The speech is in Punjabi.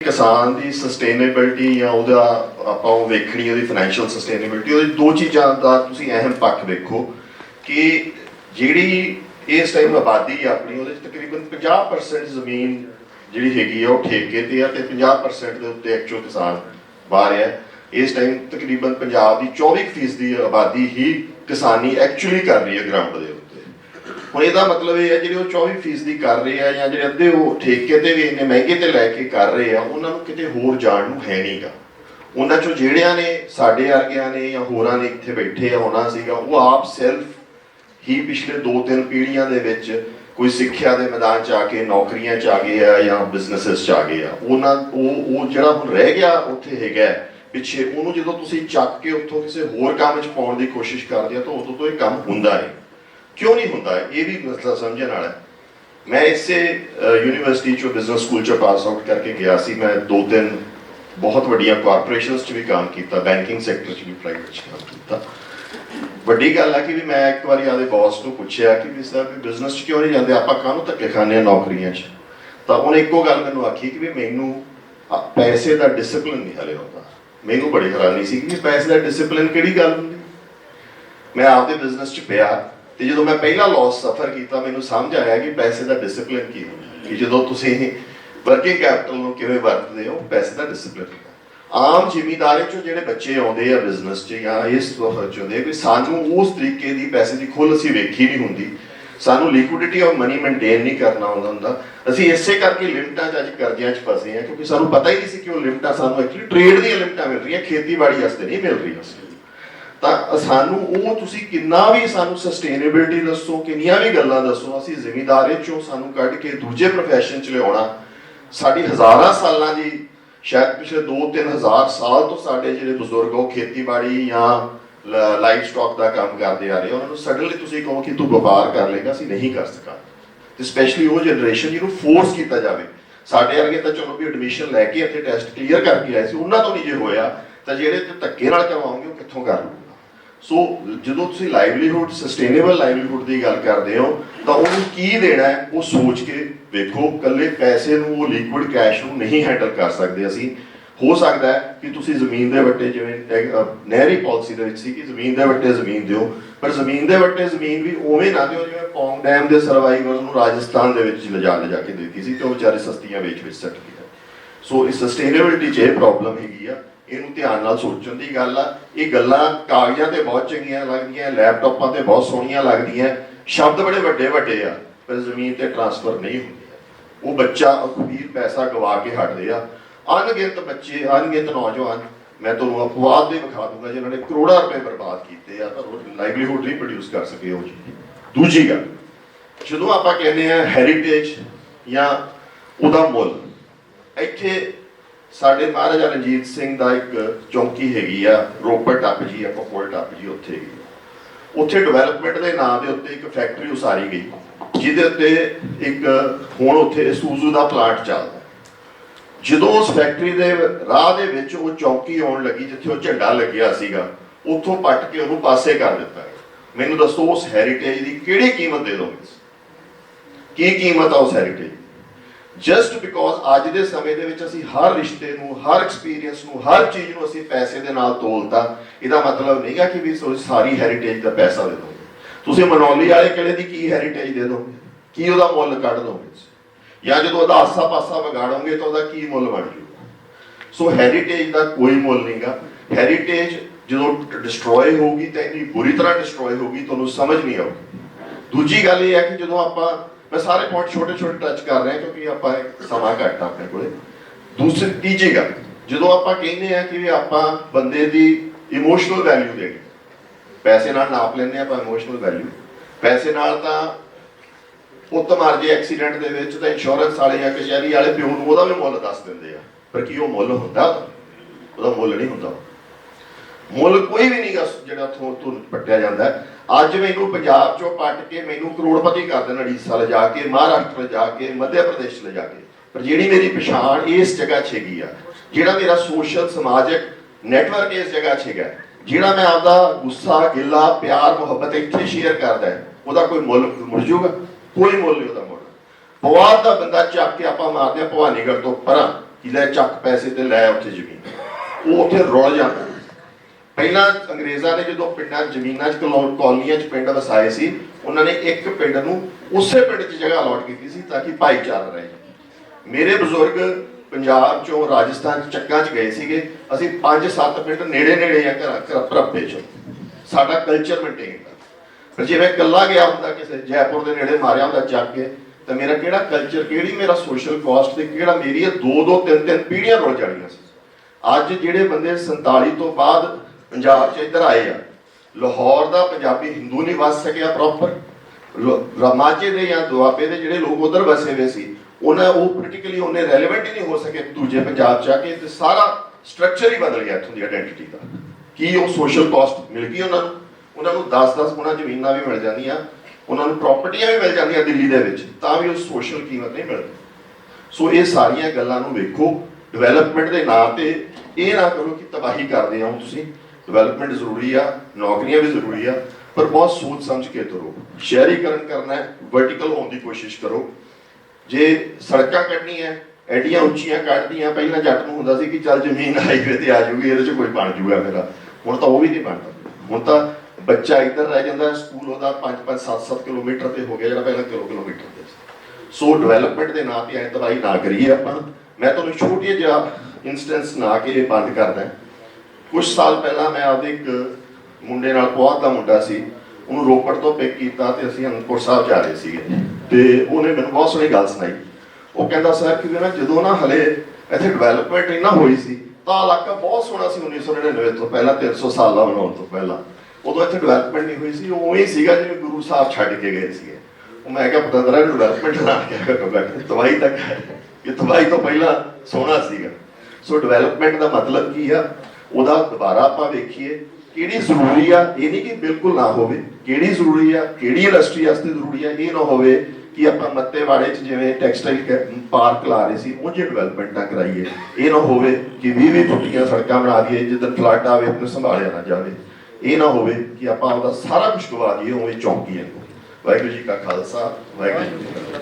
ਕਿਸਾਨ ਦੀ ਸਸਟੇਨੇਬਿਲਟੀ ਜਾਂ ਉਹਦਾ ਆਪਾਂ ਉਹ ਵੇਖਣੀ, ਉਹਦੀ ਫਾਈਨੈਂਸ਼ੀਅਲ ਸਸਟੇਨੇਬਿਲਟੀ ਉਹਦੀ ਦੋ ਚੀਜ਼ਾਂ ਦਾ ਤੁਸੀਂ ਅਹਿਮ ਪੱਖ ਵੇਖੋ ਕਿ ਜਿਹੜੀ ਇਸ ਟਾਈਮ ਆਬਾਦੀ ਆ ਆਪਣੀ, ਉਹਦੇ 'ਚ ਤਕਰੀਬਨ 50% ਜ਼ਮੀਨ ਜਿਹੜੀ ਹੈਗੀ ਆ ਉਹ ਠੇਕੇ ਤੇ ਆ ਤੇ 50% ਦੇ ਉੱਤੇ ਐਕਚੁਅਲ ਕਿਸਾਨ ਬਾਹਰ ਆ। ਇਸ ਟਾਈਮ ਤਕਰੀਬਨ ਪੰਜਾਬ ਦੀ 24% ਦੀ ਆਬਾਦੀ ਹੀ ਕਿਸਾਨੀ ਐਕਚੁਅਲੀ ਕਰ ਰਹੀ ਹੈ ਗਰਾਊਂਡ ਦੇ ਹੁਣ ਇਹਦਾ ਮਤਲਬ ਇਹ ਹੈ ਜਿਹੜੇ ਉਹ 24% ਦੀ ਕਰ ਰਹੇ ਆ ਜਾਂ ਜਿਹੜੇ ਅੱਧੇ ਉਹ ਠੇਕੇ ਤੇ ਵੀ ਇੰਨੇ ਮਹਿੰਗੇ ਤੇ ਲੈ ਕੇ ਕਰ ਰਹੇ ਆ, ਉਹਨਾਂ ਨੂੰ ਕਿਤੇ ਹੋਰ ਜਾਣ ਨੂੰ ਹੈ ਨਹੀਂਗਾ। ਉਹਨਾਂ ਚੋਂ ਜਿਹੜਿਆਂ ਨੇ ਸਾਡੇ ਵਰਗਿਆਂ ਨੇ ਜਾਂ ਹੋਰਾਂ ਨੇ ਇੱਥੇ ਬੈਠੇ ਆਉਣਾ ਸੀਗਾ, ਉਹ ਆਪ ਸੈਲਫ ਹੀ ਪਿਛਲੇ 2-3 ਪੀੜ੍ਹੀਆਂ ਦੇ ਵਿੱਚ ਕੋਈ ਸਿੱਖਿਆ ਦੇ ਮੈਦਾਨ 'ਚ ਆ ਕੇ, ਨੌਕਰੀਆਂ 'ਚ ਆ ਗਏ ਆ ਜਾਂ ਬਿਜ਼ਨੈਸਸ 'ਚ ਆ ਗਏ ਆ। ਉਹਨਾਂ, ਉਹ ਉਹ ਜਿਹੜਾ ਹੁਣ ਰਹਿ ਗਿਆ ਉੱਥੇ ਹੈਗਾ ਪਿੱਛੇ ਉਹਨੂੰ ਜਦੋਂ ਤੁਸੀਂ ਚੱਕ ਕੇ ਉੱਥੋਂ ਕਿਸੇ ਹੋਰ ਕੰਮ 'ਚ ਪਾਉਣ ਦੀ ਕੋਸ਼ਿਸ਼ ਕਰਦੇ ਆ, ਤਾਂ ਉਦੋਂ ਤੋਂ ਇਹ ਕੰਮ ਹੁੰਦਾ ਨਹੀਂ। ਕਿਉਂ ਨਹੀਂ ਹੁੰਦਾ? ਇਹ ਵੀ ਮਸਲਾ ਸਮਝਣ ਵਾਲਾ ਮੈਂ ਇਸੇ ਯੂਨੀਵਰਸਿਟੀ ਚੋਂ ਬਿਜ਼ਨਸ ਸਕੂਲ ਚੋਂ ਪਾਸ ਆਊਟ ਕਰਕੇ ਗਿਆ ਸੀ। ਮੈਂ ਦੋ ਤਿੰਨ ਬਹੁਤ ਵੱਡੀਆਂ ਕਾਰਪੋਰੇਸ਼ਨਸ 'ਚ ਵੀ ਕੰਮ ਕੀਤਾ ਬੈਂਕਿੰਗ ਸੈਕਟਰ 'ਚ ਵੀ ਪ੍ਰਾਈਵੇਟ 'ਚ ਕੰਮ ਕੀਤਾ। ਵੱਡੀ ਗੱਲ ਹੈ ਕਿ ਵੀ ਮੈਂ ਇੱਕ ਵਾਰੀ ਆਦੇ ਬੌਸ ਨੂੰ ਪੁੱਛਿਆ ਕਿ ਵੀ ਸਰ ਵੀ ਬਿਜ਼ਨਸ 'ਚ ਕਿਉਂ ਨਹੀਂ ਜਾਂਦੇ? ਆਪਾਂ ਕਾਹਨੂੰ ਧੱਕੇ ਖਾਂਦੇ ਆ ਨੌਕਰੀਆਂ 'ਚ? ਤਾਂ ਉਹਨੇ ਇੱਕੋ ਗੱਲ ਮੈਨੂੰ ਆਖੀ ਕਿ ਵੀ ਮੈਨੂੰ ਪੈਸੇ ਦਾ ਡਿਸਪਲਿਨ ਨਹੀਂ ਹਲੇ ਆਉਂਦਾ। ਮੈਨੂੰ ਬੜੀ ਹੈਰਾਨੀ ਸੀ ਕਿ ਵੀ ਪੈਸੇ ਦਾ ਡਿਸਪਲਿਨ ਕਿਹੜੀ ਗੱਲ ਹੁੰਦੀ? ਮੈਂ ਆਪਦੇ ਬਿਜ਼ਨਸ 'ਚ ਪਿਆ। ਤੇ ਜਦੋਂ ਮੈਂ ਪਹਿਲਾ ਲਾਸ ਸਫਰ ਕੀਤਾ, ਮੈਨੂੰ ਸਮਝ ਆਇਆ ਕਿ ਪੈਸੇ ਦਾ ਡਿਸਪਲਿਨ ਕੀ ਹੁੰਦਾ ਕਿ ਜਦੋਂ ਤੁਸੀਂ ਵਰਕਿੰਗ ਕੈਪੀਟਲ ਨੂੰ ਕਿਵੇਂ ਵਰਤਦੇ ਹੋ, ਪੈਸੇ ਦਾ ਡਿਸਪਲਿਨ ਆਮ ਜਿਮੀਦਾਰੀ ਚੋਂ ਜਿਹੜੇ ਬੱਚੇ ਆਉਂਦੇ ਆ ਬਿਜ਼ਨਸ 'ਚ ਜਾਂ ਇਸ ਵਕਤ 'ਚ ਆਉਂਦੇ ਵੀ ਸਾਨੂੰ ਉਸ ਤਰੀਕੇ ਦੀ ਪੈਸੇ ਦੀ ਖੁੱਲ ਅਸੀਂ ਵੇਖੀ ਨਹੀਂ ਹੁੰਦੀ। ਸਾਨੂੰ ਲਿਕੁਇਡਿਟੀ ਆਫ ਮਨੀ ਮੇਨਟੇਨ ਨਹੀਂ ਕਰਨਾ ਆਉਂਦਾ ਹੁੰਦਾ। ਅਸੀਂ ਇਸੇ ਕਰਕੇ ਲਿਮਟਾਂ 'ਚ ਅੱਜ ਕਰਜ਼ਿਆਂ 'ਚ ਫਸੇ ਆ ਕਿਉਂਕਿ ਸਾਨੂੰ ਪਤਾ ਹੀ ਨਹੀਂ ਸੀ ਕਿ ਉਹ ਲਿਮਟਾਂ ਸਾਨੂੰ ਐਕਚੁਅਲੀ ਟ੍ਰੇਡ ਦੀਆਂ ਲਿਮਟਾਂ ਮਿਲ ਰਹੀਆਂ, ਖੇਤੀਬਾੜੀ ਵਾਸਤੇ ਨਹੀਂ ਮਿਲ ਰਹੀਆਂ ਸੀ। ਤਾਂ ਸਾਨੂੰ ਉਹ ਤੁਸੀਂ ਕਿੰਨਾ ਵੀ ਸਾਨੂੰ ਸਸਟੇਨੇਬਿਲਟੀ ਦੱਸੋ, ਕਿੰਨੀਆਂ ਵੀ ਗੱਲਾਂ ਦੱਸੋ, ਅਸੀਂ ਜ਼ਿਮੀਦਾਰੇ ਚੋਂ ਸਾਨੂੰ ਕੱਢ ਕੇ ਦੂਜੇ profession ਚ ਲਿਆਉਣਾ। ਸਾਡੀ ਹਜ਼ਾਰਾਂ ਸਾਲਾਂ ਦੀ, ਸ਼ਾਇਦ ਪਿਛਲੇ 2-3 ਹਜ਼ਾਰ ਸਾਲ ਤੋਂ ਸਾਡੇ ਜਿਹੜੇ ਬਜ਼ੁਰਗ ਉਹ ਖੇਤੀਬਾੜੀ ਜਾਂ ਲਾਈਫ ਸਟਾਕ ਦਾ ਕੰਮ ਕਰਦੇ ਆ ਰਹੇ ਉਹਨਾਂ ਨੂੰ ਸਡਨਲੀ ਤੁਸੀਂ ਕਹੋ ਕਿ ਤੂੰ ਵਪਾਰ ਕਰ ਲੇਗਾ ਅਸੀਂ ਨਹੀਂ ਕਰ ਸਕਾਂ। ਤੇ ਸਪੈਸ਼ਲੀ ਉਹ ਜਨਰੇਸ਼ਨ ਜਿਹਨੂੰ ਫੋਰਸ ਕੀਤਾ ਜਾਵੇ। ਸਾਡੇ ਵਰਗੇ ਤਾਂ ਚਲੋ ਵੀ ਐਡਮਿਸ਼ਨ ਲੈ ਕੇ ਇੱਥੇ ਟੈਸਟ ਕਲੀਅਰ ਕਰਕੇ ਆਏ ਸੀ, ਉਹਨਾਂ ਤੋਂ ਨਹੀਂ ਜੇ ਹੋਇਆ, ਤਾਂ ਜਿਹੜੇ ਤੇ ਧੱਕੇ ਨਾਲ ਕਰਵਾਉਂਗੇ ਉਹ ਕਿੱਥੋਂ ਕਰ ਲੂਗਾ ਸੋ ਜਦੋਂ ਤੁਸੀਂ ਲਾਈਵਲੀਹੁੱਡ ਸਸਟੇਨੇਬਲ ਲਾਈਵਲੀਹੁੱਡ ਦੀ ਗੱਲ ਕਰਦੇ ਹੋ, ਤਾਂ ਉਹਨੂੰ ਕੀ ਦੇਣਾ ਹੈ? ਉਹ ਸੋਚ ਕੇ ਵੇਖੋ ਕੱਲੇ ਪੈਸੇ ਨੂੰ, ਉਹ ਲਿਕੁਇਡ ਕੈਸ਼ ਨੂੰ ਨਹੀਂ ਹੈਂਡਲ ਕਰ ਸਕਦੇ ਅਸੀਂ। ਹੋ ਸਕਦਾ ਹੈ ਕਿ ਤੁਸੀਂ ਜ਼ਮੀਨ ਦੇ ਵੱਟੇ, ਜਿਵੇਂ ਨਹਿਰੀ ਪਾਲਿਸੀ ਦੇ ਵਿੱਚ ਸੀ ਕਿ ਜ਼ਮੀਨ ਦੇ ਵੱਟੇ ਜ਼ਮੀਨ ਦਿਓ। ਪਰ ਜ਼ਮੀਨ ਦੇ ਵੱਟੇ ਜ਼ਮੀਨ ਵੀ ਉਵੇਂ ਨਾ ਦਿਓ ਜਿਵੇਂ ਪੌਂਗ ਡੈਮ ਦੇ ਸਰਵਾਈਵਰਸ ਨੂੰ ਰਾਜਸਥਾਨ ਦੇ ਵਿੱਚ ਲਿਜਾ ਲਿਜਾ ਕੇ ਦਿੱਤੀ ਸੀ ਤੇ ਉਹ ਵਿਚਾਰੇ ਸਸਤੀਆਂ ਵੇਚ ਵਿੱਚ ਸੱਟ ਗਏ ਸੋ ਇਸ ਸਸਟੇਨੇਬਿਲਟੀ 'ਚ ਇਹ ਪ੍ਰੋਬਲਮ ਹੈਗੀ ਆ। ਇਹਨੂੰ ਧਿਆਨ ਨਾਲ ਸੋਚਣ ਦੀ ਗੱਲ ਆ। ਇਹ ਗੱਲਾਂ ਕਾਗਜ਼ਾਂ ਤੇ ਬਹੁਤ ਚੰਗੀਆਂ ਲੱਗਦੀਆਂ, ਲੈਪਟਾਪਾਂ ਤੇ ਬਹੁਤ ਸੋਹਣੀਆਂ ਲੱਗਦੀਆਂ। ਸ਼ਬਦ ਬੜੇ ਵੱਡੇ ਵੱਡੇ ਆ, ਪਰ ਜ਼ਮੀਨ ਤੇ ਟਰਾਂਸਫਰ ਨਹੀਂ ਹੁੰਦੇ। ਉਹ ਬੱਚਾ ਅਖੀਰ ਪੈਸਾ ਗਵਾ ਕੇ ਹਟਦੇ ਆ। ਅਣਗਿਣਤ ਬੱਚੇ, ਅਣਗਿਣਤ ਨੌਜਵਾਨ, ਮੈਂ ਤੁਹਾਨੂੰ ਅਪਵਾਦ ਦੇ ਵਿਖਾ ਦੂੰਗਾ, ਜਿਨ੍ਹਾਂ ਨੇ ਕਰੋੜਾਂ ਰੁਪਏ ਬਰਬਾਦ ਕੀਤੇ ਆ, ਤਾਂ ਉਹ ਲਾਈਵਲੀਹੁੱਡ ਨਹੀਂ ਪ੍ਰੋਡਿਊਸ ਕਰ ਸਕੇ ਉਹ ਜੀ। ਦੂਜੀ ਗੱਲ, ਜਦੋਂ ਆਪਾਂ ਕਹਿੰਦੇ ਆ ਹੈਰੀਟੇਜ ਜਾਂ ਉਹਦਾ ਮੁੱਲ, ਇੱਥੇ ਸਾਡੇ ਮਹਾਰਾਜਾ ਰਣਜੀਤ ਸਿੰਘ ਦਾ ਇੱਕ ਚੌਂਕੀ ਹੈਗੀ ਆ, ਰੋਪੜ ਟੱਪ ਜੀ, ਆਪਾਂ ਕੋਲ ਟੱਪ ਜੀ ਉੱਥੇ ਹੈਗੀ ਉੱਥੇ ਡਿਵੈਲਪਮੈਂਟ ਦੇ ਨਾਂ ਦੇ ਉੱਤੇ ਇੱਕ ਫੈਕਟਰੀ ਉਸਾਰੀ ਗਈ, ਜਿਹਦੇ ਉੱਤੇ ਇੱਕ ਹੁਣ ਉੱਥੇ ਸੂਜ਼ੂ ਦਾ ਪਲਾਂਟ ਚੱਲਦਾ ਜਦੋਂ ਉਸ ਫੈਕਟਰੀ ਦੇ ਰਾਹ ਦੇ ਵਿੱਚ ਉਹ ਚੌਂਕੀ ਆਉਣ ਲੱਗੀ, ਜਿੱਥੇ ਉਹ ਝੰਡਾ ਲੱਗਿਆ ਸੀਗਾ, ਉੱਥੋਂ ਪੱਟ ਕੇ ਉਹਨੂੰ ਪਾਸੇ ਕਰ ਦਿੱਤਾ ਮੈਨੂੰ ਦੱਸੋ ਉਸ ਹੈਰੀਟੇਜ ਦੀ ਕਿਹੜੀ ਕੀਮਤ ਦੇ ਦੋਗੇ ਕੀ ਕੀਮਤ ਆ ਉਸ ਹੈਰੀਟੇਜ ਜਸਟ ਬਿਕੋਜ਼ ਅੱਜ ਦੇ ਸਮੇਂ ਦੇ ਵਿੱਚ ਅਸੀਂ ਹਰ ਰਿਸ਼ਤੇ ਨੂੰ, ਹਰ ਐਕਸਪੀਰੀਅੰਸ ਨੂੰ, ਹਰ ਚੀਜ਼ ਨੂੰ ਅਸੀਂ ਪੈਸੇ ਦੇ ਨਾਲ ਤੋਲਤਾ ਇਹਦਾ ਮਤਲਬ ਨਹੀਂਗਾ ਕਿ ਵੀ ਸਾਰੀ ਹੈਰੀਟੇਜ ਦਾ ਪੈਸਾ ਦੇ ਦੋਗੇ ਤੁਸੀਂ ਮਨੌਲੀ ਵਾਲੇ ਕਿਲੇ ਦੀ ਕੀ ਹੈਰੀਟੇਜ ਦੇ ਦੋਗੇ ਕੀ ਉਹਦਾ ਮੁੱਲ ਕੱਢ ਦੋਗੇ ਜਾਂ ਜਦੋਂ ਉਹਦਾ ਆਸਾ ਪਾਸਾ ਵਿਗਾੜੋਗੇ ਤਾਂ ਉਹਦਾ ਕੀ ਮੁੱਲ ਬਣ ਜੂਗਾ? ਸੋ ਹੈਰੀਟੇਜ ਦਾ ਕੋਈ ਮੁੱਲ ਨਹੀਂਗਾ ਹੈਰੀਟੇਜ ਜਦੋਂ ਡਿਸਟਰੋਏ ਹੋਊਗੀ ਤਾਂ ਇੰਨੀ ਬੁਰੀ ਤਰ੍ਹਾਂ ਡਿਸਟਰੋਏ ਹੋਊਗੀ, ਤੁਹਾਨੂੰ ਸਮਝ ਨਹੀਂ ਆਊਗੀ। ਦੂਜੀ ਗੱਲ ਇਹ ਹੈ ਕਿ ਜਦੋਂ ਆਪਾਂ ਮੈਂ ਸਾਰੇ ਪੁਆਇੰਟ ਛੋਟੇ ਛੋਟੇ ਟੱਚ ਕਰ ਰਿਹਾ ਕਿਉਂਕਿ ਆਪਾਂ ਸਮਾਂ ਘੱਟ ਆਪਣੇ ਕੋਲੇ। ਦੂਸਰੀ, ਤੀਜੀ ਗੱਲ, ਜਦੋਂ ਆਪਾਂ ਕਹਿੰਦੇ ਆ ਕਿ ਆਪਾਂ ਬੰਦੇ ਦੀ ਇਮੋਸ਼ਨਲ ਵੈਲਿਊ ਦੇਣੀ ਪੈਸੇ ਨਾਲ ਨਾਪ ਲੈਂਦੇ ਆਪਾਂ ਇਮੋਸ਼ਨਲ ਵੈਲਿਊ ਪੈਸੇ ਨਾਲ ਤਾਂ ਪੁੱਤ ਮਰ ਜੇ ਐਕਸੀਡੈਂਟ ਦੇ ਵਿੱਚ ਤਾਂ ਇੰਸ਼ੋਰੈਂਸ ਵਾਲੇ ਜਾਂ ਕਚਹਿਰੀ ਵਾਲੇ ਪਿਓ ਨੂੰ ਉਹਦਾ ਵੀ ਮੁੱਲ ਦੱਸ ਦਿੰਦੇ ਆ। ਪਰ ਕੀ ਉਹ ਮੁੱਲ ਹੁੰਦਾ? ਉਹਦਾ ਮੁੱਲ ਨਹੀਂ ਹੁੰਦਾ। ਮੁੱਲ ਕੋਈ ਵੀ ਨਹੀਂਗਾ ਜਿਹੜਾ ਤੋਂ ਤੋਂ ਪੱਟਿਆ ਜਾਂਦਾ। ਅੱਜ ਮੈਨੂੰ ਪੰਜਾਬ ਚੋਂ ਪੱਟ ਕੇ ਮੈਨੂੰ ਕਰੋੜਪਤੀ ਕਰ ਦੇਣ ਉੜੀਸਾ ਲਿਜਾ ਕੇ, ਮਹਾਰਾਸ਼ਟਰ ਲਿਜਾ ਕੇ ਮੱਧ ਪ੍ਰਦੇਸ਼ ਲਿਜਾ ਕੇ। ਪਰ ਜਿਹੜੀ ਮੇਰੀ ਪਛਾਣ ਇਸ ਜਗ੍ਹਾ 'ਚ ਹੈਗੀ ਆ, ਜਿਹੜਾ ਮੇਰਾ ਸੋਸ਼ਲ, ਸਮਾਜਿਕ ਨੈਟਵਰਕ ਇਸ ਜਗ੍ਹਾ 'ਚ ਹੈਗਾ, ਜਿਹੜਾ ਮੈਂ ਆਪਦਾ ਗੁੱਸਾ, ਗਿੱਲਾ, ਪਿਆਰ, ਮੁਹੱਬਤ ਇੱਥੇ ਸ਼ੇਅਰ ਕਰਦਾ ਉਹਦਾ ਕੋਈ ਮੁੱਲ ਮੁੜ ਜੂਗਾ ਕੋਈ ਮੁੱਲ ਨਹੀਂ ਉਹਦਾ ਮੁੱਲ ਪਵਾਰ ਦਾ ਬੰਦਾ ਚੱਕ ਕੇ ਆਪਾਂ ਮਾਰਦੇ ਆ ਭਵਾਨੀਗੜ੍ਹ ਤੋਂ ਪਰਾਂ, ਕਿ ਲੈ ਚੱਕ ਪੈਸੇ ਤੇ ਲੈ ਉੱਥੇ ਜ਼ਮੀਨ। ਉਹ ਉੱਥੇ ਰੁਲ ਜਾਂਦਾ। ਪਹਿਲਾਂ ਅੰਗਰੇਜ਼ਾਂ ਨੇ ਜਦੋਂ ਪਿੰਡਾਂ ਜ਼ਮੀਨਾਂ 'ਚ ਕਲੋ- ਕਾਲਨੀਆਂ 'ਚ ਪਿੰਡ ਵਸਾਏ ਸੀ, ਉਹਨਾਂ ਨੇ ਇੱਕ ਪਿੰਡ ਨੂੰ ਉਸੇ ਪਿੰਡ 'ਚ ਜਗ੍ਹਾ ਅਲਾਟ ਕੀਤੀ ਸੀ ਤਾਂ ਕਿ ਭਾਈਚਾਰਾ ਰਹੇ। ਮੇਰੇ ਬਜ਼ੁਰਗ ਪੰਜਾਬ ਚੋਂ ਰਾਜਸਥਾਨ ਚ ਚੱਕਾਂ ਚ ਗਏ ਸੀਗੇ, ਅਸੀਂ 5-7 ਪਿੰਡ ਨੇੜੇ ਨੇੜੇ ਆ ਘਰ ਘਰ ਭਰਪੇ ਚੋਂ। ਸਾਡਾ ਕਲਚਰ ਮੇਨਟੇਨ ਕਰ ਫਿਰ ਜੇ ਮੈਂ ਇਕੱਲਾ ਗਿਆ ਹੁੰਦਾ, ਕਿਸੇ ਜੈਪੁਰ ਦੇ ਨੇੜੇ ਮਾਰਿਆ ਹੁੰਦਾ ਚੱਕ ਕੇ, ਤਾਂ ਮੇਰਾ ਕਿਹੜਾ ਕਲਚਰ ਕਿਹੜੀ ਮੇਰਾ ਸੋਸ਼ਲ ਕਾਸਟ ਤੇ ਕਿਹੜਾ ਮੇਰੀ ਇਹ ਦੋ ਦੋ, ਤਿੰਨ ਤਿੰਨ ਪੀੜ੍ਹੀਆਂ ਰੁਲ ਜਾਣੀਆਂ ਸੀ। ਅੱਜ ਜਿਹੜੇ ਬੰਦੇ 47 ਤੋਂ ਬਾਅਦ ਪੰਜਾਬ 'ਚ ਇੱਧਰ ਆਏ ਆ। ਲਾਹੌਰ ਦਾ ਪੰਜਾਬੀ ਹਿੰਦੂ ਨਹੀਂ ਵੱਸ ਸਕਿਆ ਪ੍ਰੋਪਰ ਰਮਾਜੇ ਦੇ ਜਾਂ ਦੁਆਬੇ ਦੇ ਜਿਹੜੇ ਲੋਕ ਉਧਰ ਵਸੇ ਹੋਏ ਸੀ, ਉਹਨਾਂ ਉਹ ਪੋਲੀਟੀਕਲੀ ਉਹਨੇ ਰੈਲੇਵੈਂਟ ਹੀ ਨਹੀਂ ਹੋ ਸਕੇ ਦੂਜੇ ਪੰਜਾਬ 'ਚ ਆ ਕੇ ਤੇ ਸਾਰਾ ਸਟਰਕਚਰ ਹੀ ਬਦਲ ਗਿਆ ਇੱਥੋਂ ਦੀ ਆਇਡੈਂਟੀਟੀ ਦਾ। ਕੀ ਉਹ ਸੋਸ਼ਲ ਕਾਸਟ ਮਿਲ ਗਈ ਉਹਨਾਂ ਨੂੰ? ਉਹਨਾਂ ਨੂੰ 10-10 ਗੁਣਾ ਜ਼ਮੀਨਾਂ ਵੀ ਮਿਲ ਜਾਂਦੀਆਂ, ਉਹਨਾਂ ਨੂੰ ਪ੍ਰਾਪਰਟੀਆਂ ਵੀ ਮਿਲ ਜਾਂਦੀਆਂ ਦਿੱਲੀ ਦੇ ਵਿੱਚ, ਤਾਂ ਵੀ ਉਹ ਸੋਸ਼ਲ ਕੀਮਤ ਨਹੀਂ ਮਿਲਦੀ। ਸੋ ਇਹ ਸਾਰੀਆਂ ਗੱਲਾਂ ਨੂੰ ਵੇਖੋ ਡਿਵੈਲਪਮੈਂਟ ਦੇ ਨਾਂ ਤੇ ਇਹ ਨਾ ਕਰੋ ਕਿ ਤਬਾਹੀ ਕਰਦੇ ਹੋ ਤੁਸੀਂ। ਡਿਵੈਲਪਮੈਂਟ ਜ਼ਰੂਰੀ ਆ ਨੌਕਰੀਆਂ ਵੀ ਜ਼ਰੂਰੀ ਆ ਪਰ ਬਹੁਤ ਸੋਚ ਸਮਝ ਕੇ ਤੁਰੋ। ਸ਼ਹਿਰੀਕਰਨ ਕਰਨਾ ਹੈ ਵਰਟੀਕਲ ਹੋਣ ਦੀ ਕੋਸ਼ਿਸ਼ ਕਰੋ। ਜੇ ਸੜਕਾਂ ਕੱਢਣੀਆਂ ਹੈ, ਐਡੀਆਂ ਉੱਚੀਆਂ ਕੱਢਦੀਆਂ ਪਹਿਲਾਂ ਜੱਟ ਨੂੰ ਹੁੰਦਾ ਸੀ ਕਿ ਚੱਲ ਜ਼ਮੀਨ ਹਾਈਵੇ ਤੇ ਆ ਜੂਗੀ ਇਹਦੇ ਚ ਕੋਈ ਬਣ ਜੂਗਾ ਮੇਰਾ। ਹੁਣ ਤਾਂ ਉਹ ਵੀ ਨਹੀਂ ਬਣਦਾ। ਹੁਣ ਤਾਂ ਬੱਚਾ ਇੱਧਰ ਰਹਿ ਜਾਂਦਾ ਸਕੂਲ ਉਹਦਾ 5-5 7-7 ਕਿਲੋਮੀਟਰ ਤੇ ਹੋ ਗਿਆ ਜਿਹੜਾ ਪਹਿਲਾਂ ਕਿਲੋ ਕਿਲੋਮੀਟਰ ਤੇ ਸੋ। ਡਿਵੈਲਪਮੈਂਟ ਦੇ ਨਾਂ ਤੇ ਐਂ ਤਬਾਹੀ ਨਾ ਕਰੀਏ ਆਪਾਂ। ਮੈਂ ਤੁਹਾਨੂੰ ਛੋਟੀ ਜਿਹਾ ਇਨਸਟੈਂਸ ਨਾ ਕੇ ਇਹ ਬੰਦ ਕਰਦਾ। ਕੁਝ ਸਾਲ ਪਹਿਲਾਂ ਮੈਂ ਆਪਦੇ ਇੱਕ ਮੁੰਡੇ ਨਾਲ ਬਹੁਤ ਦਾ ਮੁੰਡਾ ਸੀ, ਉਹਨੂੰ ਰੋਪੜ ਤੋਂ ਪਿਕ ਕੀਤਾ ਤੇ ਅਸੀਂ ਅਨੰਦਪੁਰ ਸਾਹਿਬ ਜਾ ਰਹੇ ਸੀਗੇ। ਤੇ ਉਹਨੇ ਮੈਨੂੰ ਬਹੁਤ ਸੋਹਣੀ ਗੱਲ ਸੁਣਾਈ। ਉਹ ਕਹਿੰਦਾ ਸਾਹਿਬ ਕਿ ਨਾ ਜਦੋਂ ਨਾ ਹਲੇ ਇੱਥੇ ਡਿਵੈਲਪਮੈਂਟ ਨਾ ਹੋਈ ਸੀ, ਤਾਂ ਇਲਾਕਾ ਬਹੁਤ ਸੋਹਣਾ ਸੀ 1999 ਤੋਂ ਪਹਿਲਾਂ 300 ਸਾਲ ਦਾ ਬਣਾਉਣ ਤੋਂ ਪਹਿਲਾਂ। ਉਦੋਂ ਇੱਥੇ ਡਿਵੈਲਪਮੈਂਟ ਨਹੀਂ ਹੋਈ ਸੀ, ਉਹ ਉਵੇਂ ਹੀ ਸੀਗਾ ਜਿਵੇਂ ਗੁਰੂ ਸਾਹਿਬ ਛੱਡ ਕੇ ਗਏ ਸੀਗੇ। ਉਹ ਮੈਂ ਕਿਹਾ, ਪਤਾ ਤਰਾ ਡਿਵੈਲਪਮੈਂਟ ਨਾ ਕਿਹਾ ਕਰੋ ਬੈਠ ਤਬਾਹੀ ਤੱਕ ਇਹ ਤਬਾਹੀ ਤੋਂ ਪਹਿਲਾਂ ਸੋਹਣਾ ਸੀਗਾ। ਸੋ ਡਿਵੈਲਪਮੈਂਟ ਦਾ ਮਤਲਬ ਕੀ ਆ? ਉਹਦਾ ਦੁਬਾਰਾ ਆਪਾਂ ਵੇਖੀਏ ਕਿਹੜੀ ਜ਼ਰੂਰੀ ਆ, ਇਹ ਨਹੀਂ ਕਿ ਬਿਲਕੁਲ ਨਾ ਹੋਵੇ, ਕਿਹੜੀ ਜ਼ਰੂਰੀ ਆ, ਕਿਹੜੀ ਇੰਡਸਟਰੀ ਵਾਸਤੇ ਜ਼ਰੂਰੀ ਆ, ਇਹ ਨਾ ਹੋਵੇ ਕਿ ਆਪਾਂ ਮੱਤੇਵਾੜੇ 'ਚ ਜਿਵੇਂ ਟੈਕਸਟਾਈਲ ਪਾਰਕ ਲਾ ਰਹੇ ਸੀ ਉਹ ਜੇ ਡਿਵੈਲਪਮੈਂਟ ਕਰਾਈਏ। ਇਹ ਨਾ ਹੋਵੇ ਕਿ 20 20 ਫੁੱਟੀਆਂ ਸੜਕਾਂ ਬਣਾ ਦਈਏ ਜਿੱਦਾਂ ਫਲੱਡ ਆਵੇ ਉਹਨੂੰ ਸੰਭਾਲਿਆ ਨਾ ਜਾਵੇ। ਇਹ ਨਾ ਹੋਵੇ ਕਿ ਆਪਾਂ ਉਹਦਾ ਸਾਰਾ ਕੁਝ ਗਵਾ ਦਈਏ, ਉਵੇਂ ਚੌਂਕੀ ਵਾਂਗੂ ਵਾਹਿਗੁਰੂ ਜੀ ਕਾ ਖਾਲਸਾ, ਵਾਹਿਗੁਰੂ ਜੀ ਕੀ ਫਤਿਹ।